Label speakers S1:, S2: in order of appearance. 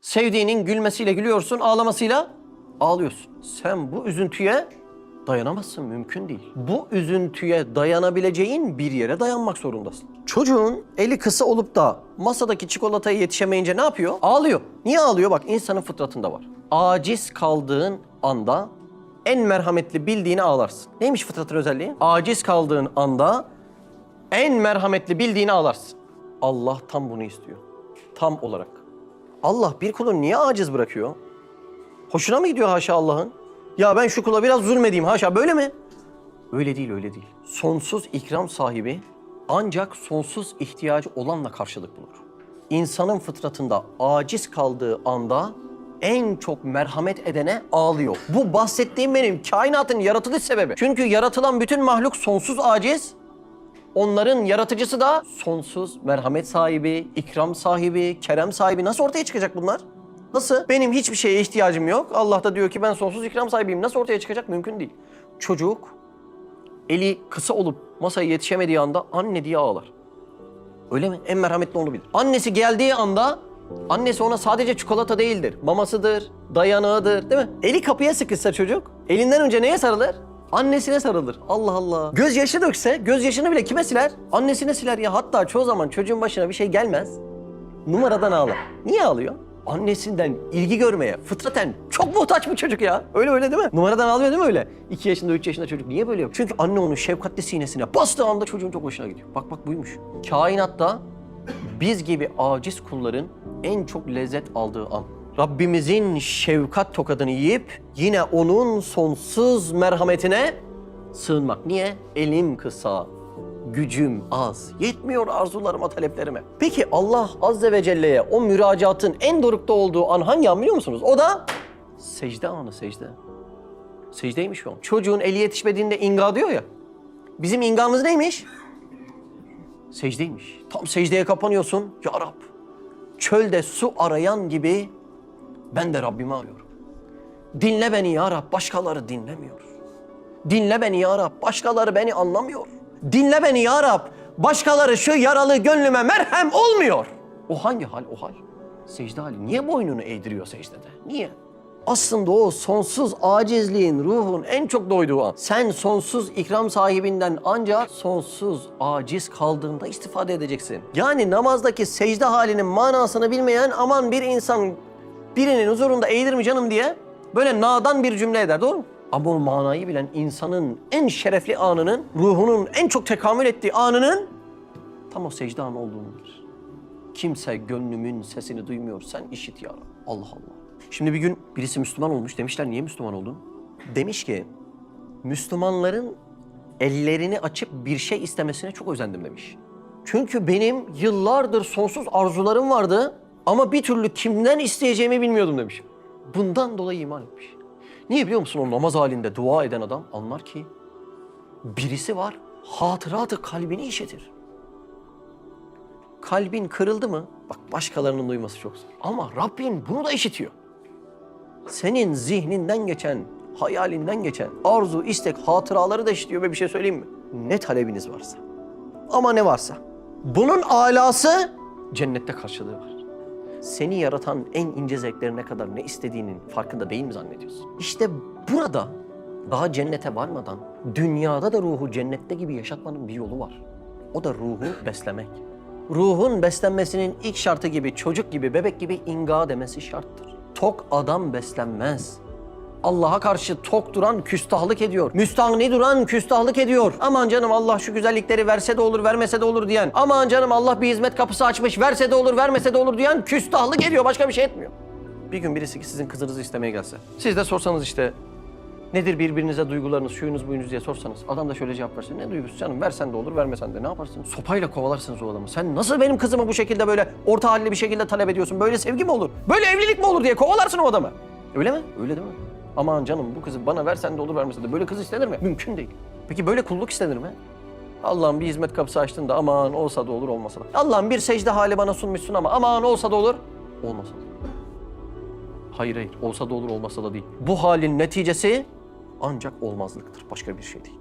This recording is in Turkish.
S1: Sevdiğinin gülmesiyle gülüyorsun, ağlamasıyla ağlıyorsun. Sen bu üzüntüye dayanamazsın, mümkün değil. Bu üzüntüye dayanabileceğin bir yere dayanmak zorundasın. Çocuğun eli kısa olup da masadaki çikolataya yetişemeyince ne yapıyor? Ağlıyor. Niye ağlıyor? Bak insanın fıtratında var. Aciz kaldığın anda en merhametli bildiğini ağlarsın. Neymiş fıtratın özelliği? Aciz kaldığın anda en merhametli bildiğini ağlarsın. Allah tam bunu istiyor. Tam olarak. Allah bir kulunu niye aciz bırakıyor? Hoşuna mı gidiyor haşa Allah'ın? Ya ben şu kula biraz zulmedeyim haşa böyle mi? Öyle değil öyle değil. Sonsuz ikram sahibi ancak sonsuz ihtiyacı olanla karşılık bulur. İnsanın fıtratında aciz kaldığı anda en çok merhamet edene ağlıyor. Bu bahsettiğim benim kainatın yaratılış sebebi. Çünkü yaratılan bütün mahluk sonsuz aciz, Onların yaratıcısı da sonsuz merhamet sahibi, ikram sahibi, kerem sahibi. Nasıl ortaya çıkacak bunlar? Nasıl? Benim hiçbir şeye ihtiyacım yok. Allah da diyor ki ben sonsuz ikram sahibiyim. Nasıl ortaya çıkacak? Mümkün değil. Çocuk eli kısa olup masaya yetişemediği anda anne diye ağlar. Öyle mi? En merhametli onu bilir. Annesi geldiği anda annesi ona sadece çikolata değildir. Mamasıdır, dayanağıdır değil mi? Eli kapıya sıkışsa çocuk elinden önce neye sarılır? Annesine sarılır. Allah Allah. Göz yaşı dökse gözyaşını bile kime siler? Annesine siler ya. Hatta çoğu zaman çocuğun başına bir şey gelmez. Numaradan ağlar. Niye ağlıyor? Annesinden ilgi görmeye fıtraten çok muhtaç bu çocuk ya. Öyle öyle değil mi? Numaradan ağlıyor değil mi öyle? 2 yaşında 3 yaşında çocuk niye böyle yapıyor? Çünkü anne onu şefkatli sinesine bastığı anda çocuğun çok hoşuna gidiyor. Bak bak buymuş. Kainatta biz gibi aciz kulların en çok lezzet aldığı an. Rabbimizin şefkat tokadını yiyip yine onun sonsuz merhametine sığınmak. Niye? Elim kısa, gücüm az, yetmiyor arzularıma, taleplerime. Peki Allah Azze ve Celle'ye o müracaatın en dorukta olduğu an hangi an biliyor musunuz? O da secde anı, secde. Secdeymiş o. Çocuğun eli yetişmediğinde inga diyor ya. Bizim ingamız neymiş? Secdeymiş. Tam secdeye kapanıyorsun. Ya Rab, çölde su arayan gibi ben de Rabbimi arıyorum. Dinle beni ya Rab, başkaları dinlemiyor. Dinle beni ya Rab, başkaları beni anlamıyor. Dinle beni ya Rab, başkaları şu yaralı gönlüme merhem olmuyor. O hangi hal o hal? Secde hali. Niye boynunu eğdiriyor secdede? Niye? Aslında o sonsuz acizliğin, ruhun en çok doyduğu an. Sen sonsuz ikram sahibinden ancak sonsuz aciz kaldığında istifade edeceksin. Yani namazdaki secde halinin manasını bilmeyen aman bir insan birinin huzurunda eğilir mi canım diye böyle nadan bir cümle eder doğru mu? Ama o manayı bilen insanın en şerefli anının, ruhunun en çok tekamül ettiği anının tam o secde anı olduğunu bilir. Kimse gönlümün sesini duymuyor. Sen işit ya. Allah Allah. Şimdi bir gün birisi Müslüman olmuş. Demişler niye Müslüman oldun? Demiş ki Müslümanların ellerini açıp bir şey istemesine çok özendim demiş. Çünkü benim yıllardır sonsuz arzularım vardı ama bir türlü kimden isteyeceğimi bilmiyordum demiş. Bundan dolayı iman etmiş. Niye biliyor musun o namaz halinde dua eden adam anlar ki birisi var hatıratı kalbini işitir. Kalbin kırıldı mı? Bak başkalarının duyması çok zor. Ama Rabbin bunu da işitiyor. Senin zihninden geçen, hayalinden geçen arzu, istek, hatıraları da işitiyor ve bir şey söyleyeyim mi? Ne talebiniz varsa. Ama ne varsa. Bunun alası cennette karşılığı var. Seni yaratan en ince zevklerine kadar ne istediğinin farkında değil mi zannediyorsun? İşte burada daha cennete varmadan dünyada da ruhu cennette gibi yaşatmanın bir yolu var. O da ruhu beslemek. Ruhun beslenmesinin ilk şartı gibi çocuk gibi bebek gibi inga demesi şarttır. Tok adam beslenmez. Allah'a karşı tok duran küstahlık ediyor. Müstahni duran küstahlık ediyor. Aman canım Allah şu güzellikleri verse de olur, vermese de olur diyen. Aman canım Allah bir hizmet kapısı açmış, verse de olur, vermese de olur diyen küstahlık ediyor. Başka bir şey etmiyor. Bir gün birisi ki sizin kızınızı istemeye gelse. Siz de sorsanız işte nedir birbirinize duygularınız, şuyunuz buyunuz diye sorsanız. Adam da şöyle cevap versin. Ne duygusu canım versen de olur, vermesen de ne yaparsın? Sopayla kovalarsınız o adamı. Sen nasıl benim kızımı bu şekilde böyle orta halli bir şekilde talep ediyorsun? Böyle sevgi mi olur? Böyle evlilik mi olur diye kovalarsın o adamı. Öyle mi? Öyle değil mi? Aman canım bu kızı bana versen de olur vermesen de böyle kız istenir mi? Mümkün değil. Peki böyle kulluk istenir mi? Allah'ım bir hizmet kapısı açtın da aman olsa da olur olmasa da. Allah'ım bir secde hali bana sunmuşsun ama aman olsa da olur. Olmasa da. Hayır hayır olsa da olur olmasa da değil. Bu halin neticesi ancak olmazlıktır. Başka bir şey değil.